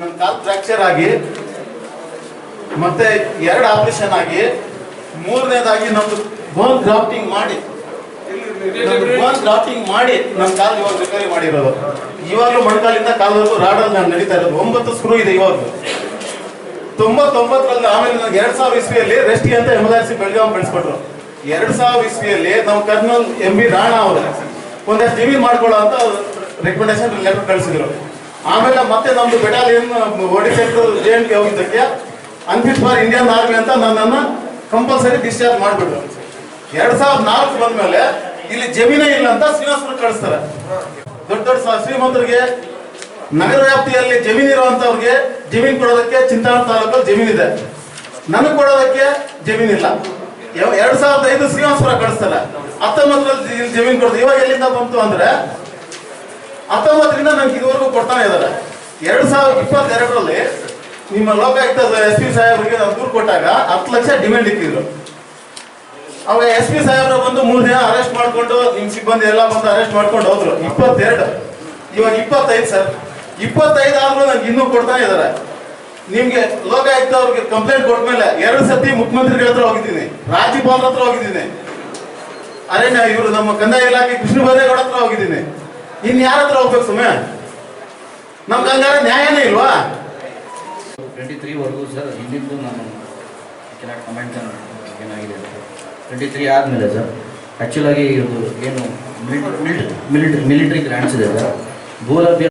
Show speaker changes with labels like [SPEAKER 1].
[SPEAKER 1] ನನ್ನ ಕಾಲ್ ಫ್ರಾಕ್ಚರ್ ಆಗಿ, ಮತ್ತೆ ಎರಡು ಆಪರೇಷನ್ ಆಗಿ, ಮೂರನೇದಾಗಿ ನಮ್ದು ಬೋನ್ ಗ್ರಾಫ್ಟಿಂಗ್ ಮಾಡಿ ಬೋನ್ ಗ್ರಾಫ್ಟಿಂಗ್ ಮಾಡಿ ನನ್ನ ಕಾಲ್ ಇವಾಗ ರಿಕವರಿ ಮಾಡಿರೋದು. ಇವಾಗಲೂ ಮೊಣಕಾಲಿಂದ ಕಾಲವರೆಗೂ ರಾಡಲ್ಲಿ ನಾನು ನಡೀತಾ ಇರೋದು. ಒಂಬತ್ತು ಸ್ಕ್ರೂ ಇದೆ ಇವಾಗ ತೊಂಬತ್ತೊಂಬತ್ತರಲ್ಲಿ ಆಮೇಲೆ ನನಗೆ ಎರಡ್ ಸಾವಿರ ಇಸ್ವಿಯಲ್ಲಿ ರೆಸ್ಟಿ ಅಂತ ಎಮರ್ಜೆನ್ಸಿ ಬೆಳಗಾವಿ ಬೆಳೆಸ್ಕೊಟ್ರು. ಎರಡ್ ಸಾವಿರ ಇಸ್ವಿಯಲ್ಲಿ ನಮ್ಮ ಕರ್ನಲ್ ಎಂ ಬಿ ರಾಣಾ ಅವರು. ಒಂದಷ್ಟು ಜಮೀನು ಮಾಡ್ಕೊಳ್ಳೋ ಅಂತ ರೆಕಮೆಂಡೇಶನ್ ಲೆಟರ್ ಕಳಿಸಿದ್ರು. ಆಮೇಲೆ ಮತ್ತೆ ನಮ್ದು battalion Odisha J N K ಹೋಗಿದ್ದಕ್ಕೆ unfit for Indian army ಅಂತ ನನ್ನನ್ನು ಕಂಪಲ್ಸರಿ ಡಿಸ್ಚಾರ್ಜ್ ಮಾಡಿಬಿಟ್ರು. ಎರಡ್ ಸಾವಿರದ ನಾಲ್ಕು ಬಂದ್ಮೇಲೆ ಇಲ್ಲಿ ಜಮೀನೇ ಇಲ್ಲ ಅಂತ ಶ್ರೀನಿವಾಸಪುರ ಕಳಿಸ್ತಾರೆ. ದೊಡ್ಡ ದೊಡ್ಡ ಶ್ರೀಮಂತರಿಗೆ ನಗರ ವ್ಯಾಪ್ತಿಯಲ್ಲಿ ಜಮೀನು ಇರುವಂತವ್ರಿಗೆ ಜಮೀನು ಕೊಡೋದಕ್ಕೆ ಚಿಂತಾಮಣಿ ತಾಲೂಕಲ್ಲಿ ಜಮೀನಿದೆ ನನಗೆ ಕೊಡೋದಕ್ಕೆ ಜಮೀನಿಲ್ಲ ಇಲ್ಲ. ಎರಡ್ ಸಾವಿರದ ಐದು ಶ್ರೀನಿವಾಸಪುರ ಕಳಿಸ್ತಾರೆ. ಹತ್ತೊಂಬತ್ತರಲ್ಲಿ ಜಮೀನು ಕೊಡ್ತಾರೆ ಇವಾಗ ಎಲ್ಲಿಂದ ಬಂತು ಅಂದ್ರೆ ಹತ್ತೊಂಬತ್ತರಿಂದ ನಂಗೆ ಇದುವರೆಗೂ ಕೊಡ್ತಾನೆ ಇದ್ದಾರೆ. ಎರಡ್ ಸಾವಿರದ ಇಪ್ಪತ್ತೆರಡರಲ್ಲಿ ನಿಮ್ಮ ಲೋಕಾಯುಕ್ತ ಎಸ್ ಪಿ ಸಾಹೇಬರಿಗೆ ನಾವು ದೂರು ಕೊಟ್ಟಾಗ ಹತ್ತು ಲಕ್ಷ ಡಿಮ್ಯಾಂಡ್ ಇಟ್ಟಿದ್ರು. ಅವಾಗ ಎಸ್ ಪಿ ಸಾಹೇಬ್ರ ಬಂದು ಮೂರು ದಿನ ಅರೆಸ್ಟ್ ಮಾಡ್ಕೊಂಡು ನಿಮ್ ಸಿಬ್ಬಂದಿ ಎಲ್ಲ ಬಂದು ಅರೆಸ್ಟ್ ಮಾಡ್ಕೊಂಡು ಹೋದ್ರು. ಇಪ್ಪತ್ತೆರಡು. ಇವಾಗ ಇಪ್ಪತ್ತೈದು ಸರ್. ಇಪ್ಪತ್ತೈದು ಆದ್ರೂ ನಂಗೆ ಇನ್ನೂ ಕೊಡ್ತಾನೆ ಇದಾರೆ ನಿಮ್ಗೆ ಲೋಕಾಯುಕ್ತ ಅವ್ರಿಗೆ ಕಂಪ್ಲೇಂಟ್ ಕೊಟ್ಮೇಲೆ ಎರಡು ಸತಿ ಮುಖ್ಯಮಂತ್ರಿಗಳ ಹತ್ರ ಹೋಗಿದ್ದೀನಿ. ರಾಜ್ಯಪಾಲರ ಹತ್ರ ಹೋಗಿದ್ದೀನಿ. ಅರಣ್ಯ ಇವರು ನಮ್ಮ ಕಂದಾಯ ಇಲಾಖೆ ಕೃಷ್ಣ ಬೈರೇಗೌಡ ಹತ್ರ ಹೋಗಿದ್ದೀನಿ. ಇನ್ ಯಾರ ಹತ್ರ ಹೋಗ್ಬೇಕು ಸುಮ್ಮನೆ ನಮ್ಗೆ ಕಂಗಾರ ನ್ಯಾಯನೇ ಇಲ್ವಾ?
[SPEAKER 2] ಟ್ವೆಂಟಿ ತ್ರೀ ವರ್ಗೂ ಸರ್ ಹಿಂದಿಂದು ನಾನು ಕೆಲ ಕಮೆಂಟ್ ಏನಾಗಿದೆ ಟ್ವೆಂಟಿ ತ್ರೀ ಆದಮೇಲೆ ಸರ್ ಆ್ಯಕ್ಚುಲಾಗಿ ಇದು ಏನು ಮಿಲಿಟರಿ ಮಿಲಿಟ್ರಿ ಮಿಲಿಟ್ರಿ ಗ್ರ್ಯಾಂಡ್ಸ್ ಇದೆ ಸರ್. ಭೂಲಭ್ಯ